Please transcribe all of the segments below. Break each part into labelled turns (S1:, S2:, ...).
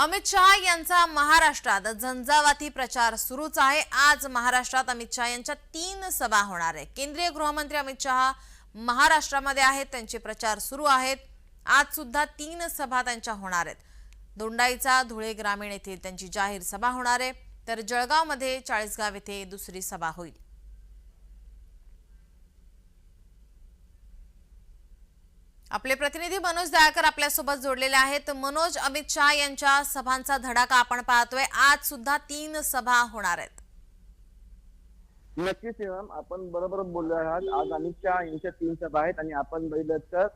S1: अमित शहा यांचा महाराष्ट्रात झंझावाती प्रचार सुरूच आहे. आज महाराष्ट्रात अमित शहा यांच्या तीन सभा होणार आहे केंद्रीय गृहमंत्री अमित शहा महाराष्ट्रामध्ये आहेत. त्यांचे प्रचार सुरू आहेत. आज सुद्धा तीन सभा त्यांच्या होणार आहेत. दोंडाईचा धुळे ग्रामीण येथे त्यांची जाहीर सभा होणार आहे. तर जळगावमध्ये चाळीसगाव येथे दुसरी सभा होईल. आपले प्रतिनिधी मनोज दयाकर आपल्यासोबत जोडलेले आहेत. मनोज अमित शहा यांच्या सभांचा धडाका आपण पाहतोय. आज सुद्धा तीन सभा होणार आहेत.
S2: नक्कीच आपण बरोबर बोललो आहात. आज अमित शहा यांच्या तीन सभा आहेत आणि आपण बघितलं तर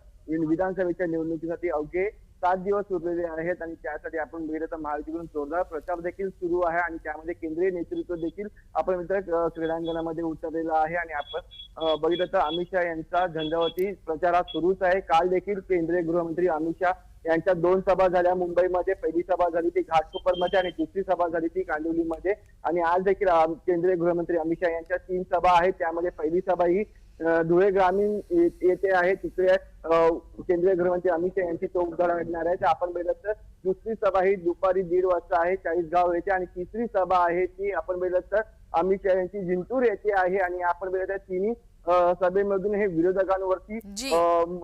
S2: विधानसभेच्या निवडणुकीसाठी अवघे सात दिवस उरलेले आहेत आणि त्यासाठी आपण बघितलं तर महायुतीकडून जोरदार प्रचार देखील सुरू आहे आणि त्यामध्ये केंद्रीय नेतृत्व देखील आपण मित्र क्रीडांगणामध्ये उतरलेलं आहे आणि आपण बघितलं तर अमित शहा यांचा झंझावती प्रचार हा सुरूच आहे. काल देखील केंद्रीय गृहमंत्री अमित शहा यांच्या दोन सभा झाल्या. मुंबईमध्ये पहिली सभा झाली ती घाटकोपरमध्ये आणि दुसरी सभा झाली ती कांदिवलीमध्ये. आणि आज देखील केंद्रीय गृहमंत्री अमित शहा यांच्या तीन सभा आहेत. त्यामध्ये पहिली सभा ही धुळे ग्रामीण येथे आहे अं, केंद्रीय गृहमंत्री अमित शहा यांची तोफ घडवणार आहे. तर आपण बघितलं तर दुसरी सभा ही दुपारी दीड वाजता आहे चाळीसगाव येथे. आणि तिसरी सभा आहे ती आपण बघितलं तर अमित शहा यांची जिंतूर येथे आहे. आणि आपण बघितलं तर तिन्ही सभेमधून हे विरोधकांवरती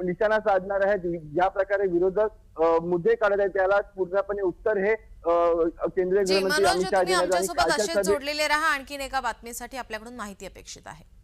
S2: निशाणा साधणार आहे ज्या प्रकारे विरोधक मुद्दे काढत आहेत त्याला पूर्णपणे उत्तर हे केंद्रीय गृहमंत्री अमित शहा
S1: जोडलेले राहा आणखीन एका बातमीसाठी आपल्याकडून माहिती अपेक्षित आहे.